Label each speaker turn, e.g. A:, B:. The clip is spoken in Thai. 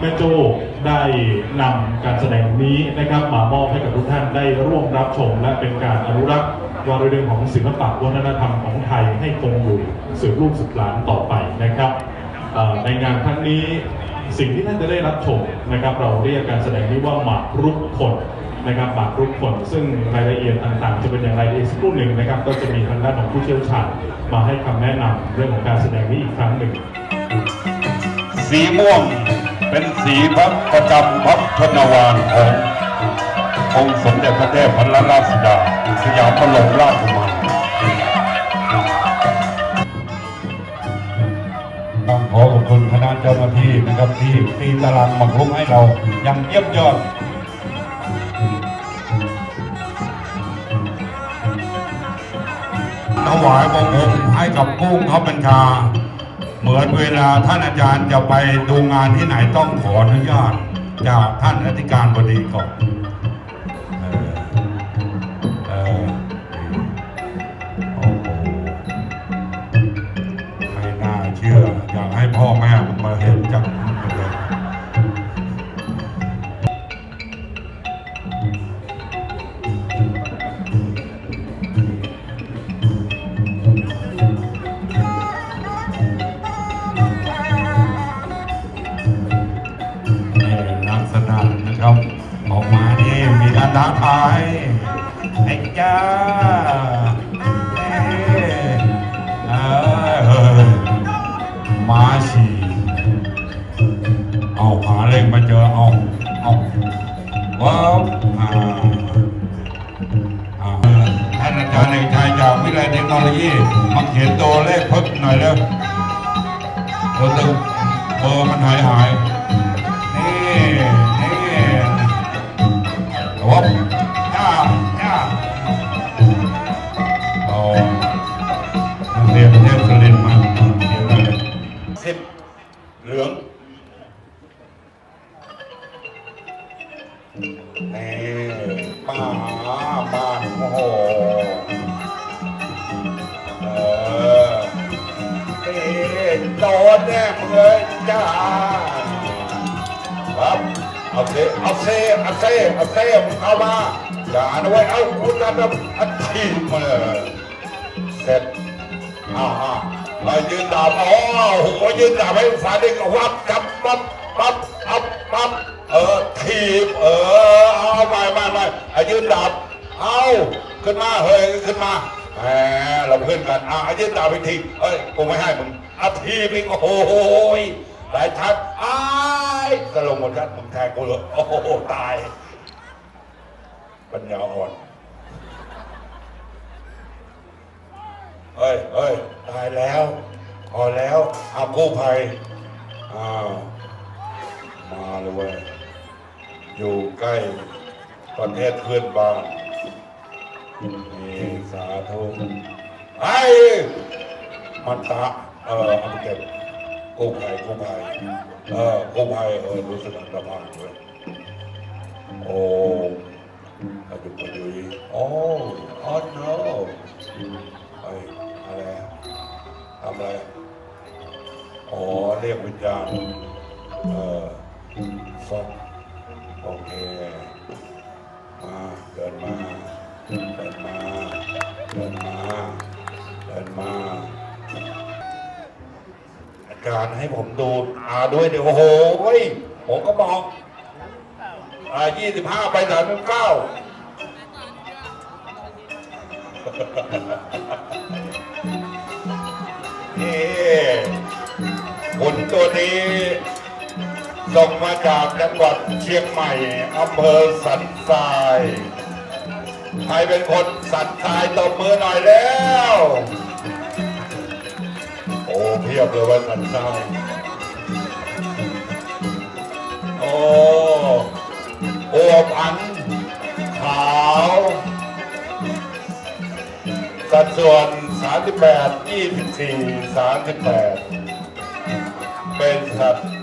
A: แม่โจ้ได้นำการแสดงนี้นะครับมามอบให้กับทุกท่านได้ร่วมรับชม และเป็นการอนุรักษ์วารเรื่องของศิลปะวัฒนธรรมของไทยให้คงอยู่สืบลูกสืบหลานต่อไปนะครับในงานครั้งนี้สิ่งที่ท่านจะได้รับชมนะครับ เราเรียกการแสดงนี้ว่าหมากรุกคนนะครับหมากรุกคนซึ่งรายละเอียดต่างๆ จะเป็นอย่างไรอีกสักครู่หนึ่งนะครับ ก็จะมีทางด้านของผู้เชี่ยวชาญมาให้คำแนะนำเรื่องของการแสดงนี้อีกครั้งหนึ่ง
B: สีม่วง เป็นสีพระประจำพระชนวานขององค์สมเด็จพระเทพพระราชสุดาสยามบรมราชกุมารต้องขอขอบคุณคณะเจ้าหน้าที่นะครับที่ตีตารางมักรุกให้เราย่างเยี่ยมยอดถวายบังคมให้กับกุ้งเขาบัญชา เหมือนเวลาท่านอาจารย์จะไปดูงานที่ไหนต้องขออนุญาต จากท่านอธิการบดีก่อน ไอ้จ้าเอ้ยเอ้ยมาฉีเอาหาเลขมาเจอเอาเอาว้าวอ่าอ่าท่านอาจารย์เอกชัยจากวิทยาลัยเทคโนโลยีมาเขียนตัวเลขเพิ่มหน่อยแล้วตัวตึงเบอร์มันหายหายนี่นี่วับ เหลืองนี่ป้าบ้านโอ้โหเออนี่โดนแน่มึงเลยจ้าครับเอาเซเอาเซเอาเซเอาเซมึงเข้ามาอย่านะเว้ยเอาคุณกันแบบอัดทีมาเลยเสร็จอ้า ยืนดาบอ๋อหัวยืนดาบให้ฝ่ายเด็กวับจับปั๊บปั๊บปั๊บปั๊บเออทีบเออเอาไปไปไปเอายืนดาบเอาขึ้นมาเฮ้ยขึ้นมาแหมเราเพื่อนกันอะเอายืนดาบอีกทีเอ้ยกูไม่ให้มึงอาทีบอีกโอ้โหหลายทัดอ้ายก็ลงหมดกันมึงแทงกูเลยโอ้โหตายปัญญาอ่อน เฮ้ยเฮ้ยตายแล้วพอแล้วเอากู้ภัยอ้าวมาเลยเว้ยอยู่ใกล้ประเทศเพื่อนบ้านนี่สาธุไอ้มันตาเออเอาไปเก็บกู้ภัยกู้ภัยเออกู้ภัยเออรู้สึกอันตรายเลยโอ้อายุปยุยโอ้อ๋อ no ไอ้ อะไรทำอะไร อ๋อ เรียกวิญญาณ เออฟังโอเค มาเดินมาเดินมาเดินมาเดินมา อาจารย์ให้ผมดูตาด้วยเดี๋ยวโอ้โหผมก็บอกอ่ายี่สิบห้าไปสามสิบเก้า ตัวนี้ส่งมาจากจังหวัดเชียงใหม่อำเภอสันทรายใครเป็นคนสันทรายตบมือหน่อยแล้ว โอ้เพียบเลยว่าสันทรายโอ้โอวบอันขาวสัดส่วน 38 24 38 เป็นสัตว์